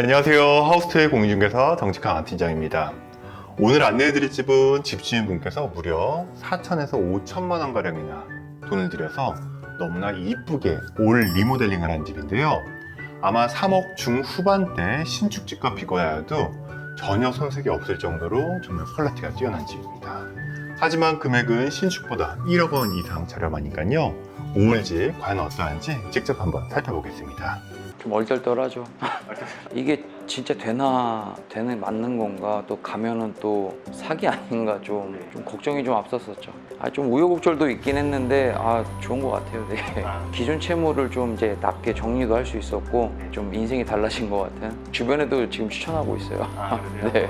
안녕하세요. 하우스트의 공인중개사 정직한 안 팀장입니다. 오늘 안내해드릴 집은 집주인분께서 무려 4천에서 5천만 원 가량이나 돈을 들여서 너무나 이쁘게 올 리모델링을 한 집인데요. 아마 3억 중후반대 신축집과 비교하여도 전혀 손색이 없을 정도로 정말 퀄리티가 뛰어난 집입니다. 하지만 금액은 신축보다 1억 원 이상 저렴하니까요. 올집 과연 어떠한지 직접 한번 살펴보겠습니다. 좀 얼떨떨하죠. 이게 진짜 되나 되는 맞는 건가 또 가면은 또 사기 아닌가 좀, 좀 걱정이 좀 앞섰었죠. 아, 좀 우여곡절도 있긴 했는데 아 좋은 것 같아요. 네. 기존 채무를 좀 이제 낮게 정리도 할 수 있었고 좀 인생이 달라진 것 같은. 주변에도 지금 추천하고 있어요. 네.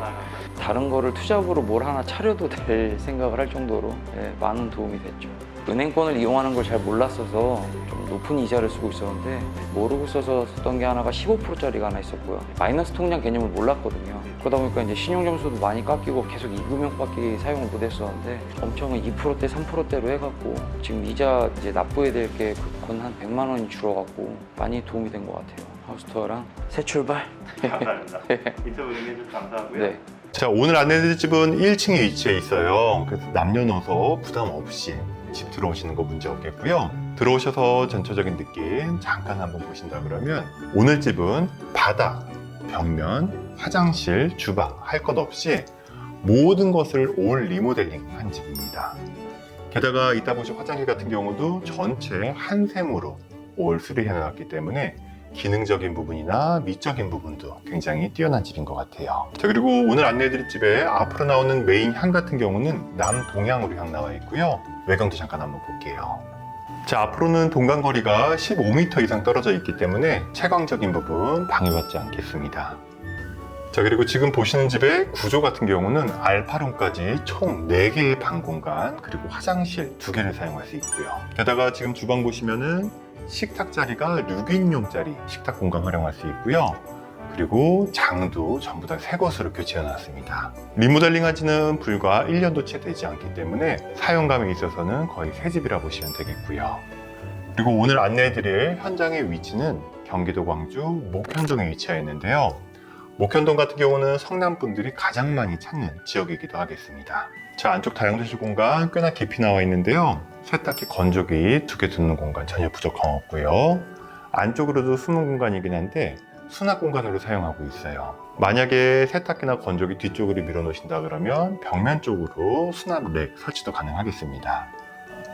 다른 거를 투잡으로 뭘 하나 차려도 될 생각을 할 정도로 네, 많은 도움이 됐죠. 은행권을 이용하는 걸 잘 몰랐어서 좀 높은 이자를 쓰고 있었는데 모르고 써서 썼던 게 하나가 15%짜리가 하나 있었고요. 마이너스 통장 개념을 몰랐거든요. 그러다 보니까 이제 신용 점수도 많이 깎이고 계속 이금융밖에 사용을 못 했었는데 엄청 2%대, 3%대로 해갖고 지금 이자 이제 납부해야 될 게 건 한 100만 원이 줄어갖고 많이 도움이 된 것 같아요. 하우스투어랑 새 출발. 감사합니다. 인터뷰 응해주셔서 감사하고요. 네. 자, 오늘 안내드릴 집은 1층에 위치해 있어요. 그래서 남녀노소 부담 없이 집 들어오시는 거 문제 없겠고요. 들어오셔서 전체적인 느낌 잠깐 한번 보신다 그러면 오늘 집은 바닥, 벽면, 화장실, 주방 할 것 없이 모든 것을 올 리모델링 한 집입니다. 게다가 이따 보실 화장실 같은 경우도 전체 한샘으로 올 수리해 놨기 때문에 기능적인 부분이나 미적인 부분도 굉장히 뛰어난 집인 것 같아요. 자, 그리고 오늘 안내해드릴 집에 앞으로 나오는 메인 향 같은 경우는 남동향으로 향 나와 있고요. 외경도 잠깐 한번 볼게요. 자, 앞으로는 동간거리가 15m 이상 떨어져 있기 때문에 채광적인 부분 방해받지 않겠습니다. 자, 그리고 지금 보시는 집의 구조 같은 경우는 알파룸까지 총 4개의 방 공간, 그리고 화장실 2개를 사용할 수 있고요. 게다가 지금 주방 보시면은 식탁 자리가 6인용짜리 식탁 공간 활용할 수 있고요. 그리고 장도 전부 다 새 것으로 교체해 놨습니다. 리모델링 한 지는 불과 1년도 채 되지 않기 때문에 사용감에 있어서는 거의 새 집이라 보시면 되겠고요. 그리고 오늘 안내해 드릴 현장의 위치는 경기도 광주 목현동에 위치해 있는데요. 목현동 같은 경우는 성남 분들이 가장 많이 찾는 지역이기도 하겠습니다. 자, 안쪽 다용도실 공간 꽤나 깊이 나와 있는데요. 세탁기 건조기 두 개 두는 공간 전혀 부족함 없고요. 안쪽으로도 숨은 공간이긴 한데 수납 공간으로 사용하고 있어요. 만약에 세탁기나 건조기 뒤쪽으로 밀어 놓으신다 그러면 벽면 쪽으로 수납 렉 설치도 가능하겠습니다.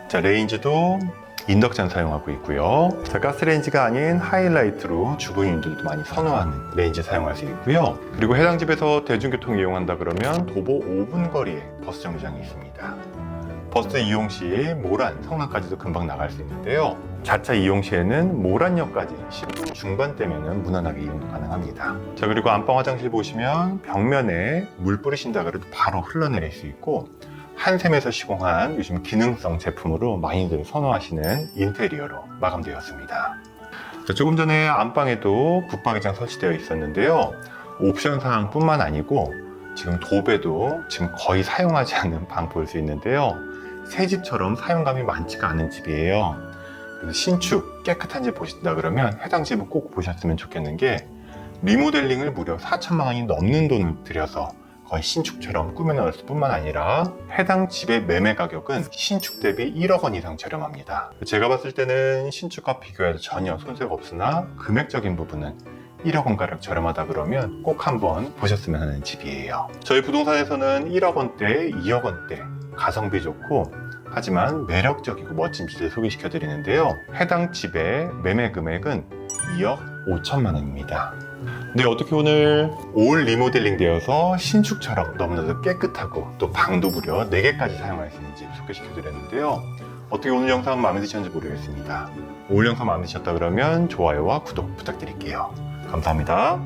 자, 레인지도 인덕션 사용하고 있고요. 자, 가스레인지가 아닌 하이라이트로 주부님들도 많이 선호하는 레인지 사용할 수 있고요. 그리고 해당 집에서 대중교통 이용한다 그러면 도보 5분 거리에 버스 정류장이 있습니다. 버스 이용 시 모란, 성남까지도 금방 나갈 수 있는데요. 자차 이용 시에는 모란역까지 10분 중반대면 무난하게 이용도 가능합니다. 자, 그리고 안방 화장실 보시면 벽면에 물 뿌리신다 그래도 바로 흘러내릴 수 있고 한샘에서 시공한 요즘 기능성 제품으로 많이들 선호하시는 인테리어로 마감되었습니다. 자, 조금 전에 안방에도 붙박이장 설치되어 있었는데요. 옵션 사항뿐만 아니고 지금 도배도 지금 거의 사용하지 않는 방 볼 수 있는데요. 새 집처럼 사용감이 많지가 않은 집이에요. 그래서 신축 깨끗한 집 보신다 그러면 해당 집을 꼭 보셨으면 좋겠는 게 리모델링을 무려 4천만 원이 넘는 돈을 들여서 거의 신축처럼 꾸며놨을 뿐만 아니라 해당 집의 매매 가격은 신축 대비 1억 원 이상 저렴합니다. 제가 봤을 때는 신축과 비교해도 전혀 손색 없으나 금액적인 부분은 1억 원가량 저렴하다 그러면 꼭 한번 보셨으면 하는 집이에요. 저희 부동산에서는 1억 원대, 2억 원대 가성비 좋고 하지만 매력적이고 멋진 집을 소개시켜 드리는데요. 해당 집의 매매 금액은 2억 5천만 원입니다. 네, 어떻게 오늘 올 리모델링 되어서 신축처럼 너무나도 깨끗하고 또 방도 무려 4개까지 사용할 수 있는 집 소개시켜 드렸는데요. 어떻게 오늘 영상 마음에 드셨는지 모르겠습니다. 오늘 영상 마음에 드셨다 그러면 좋아요와 구독 부탁드릴게요. 감사합니다.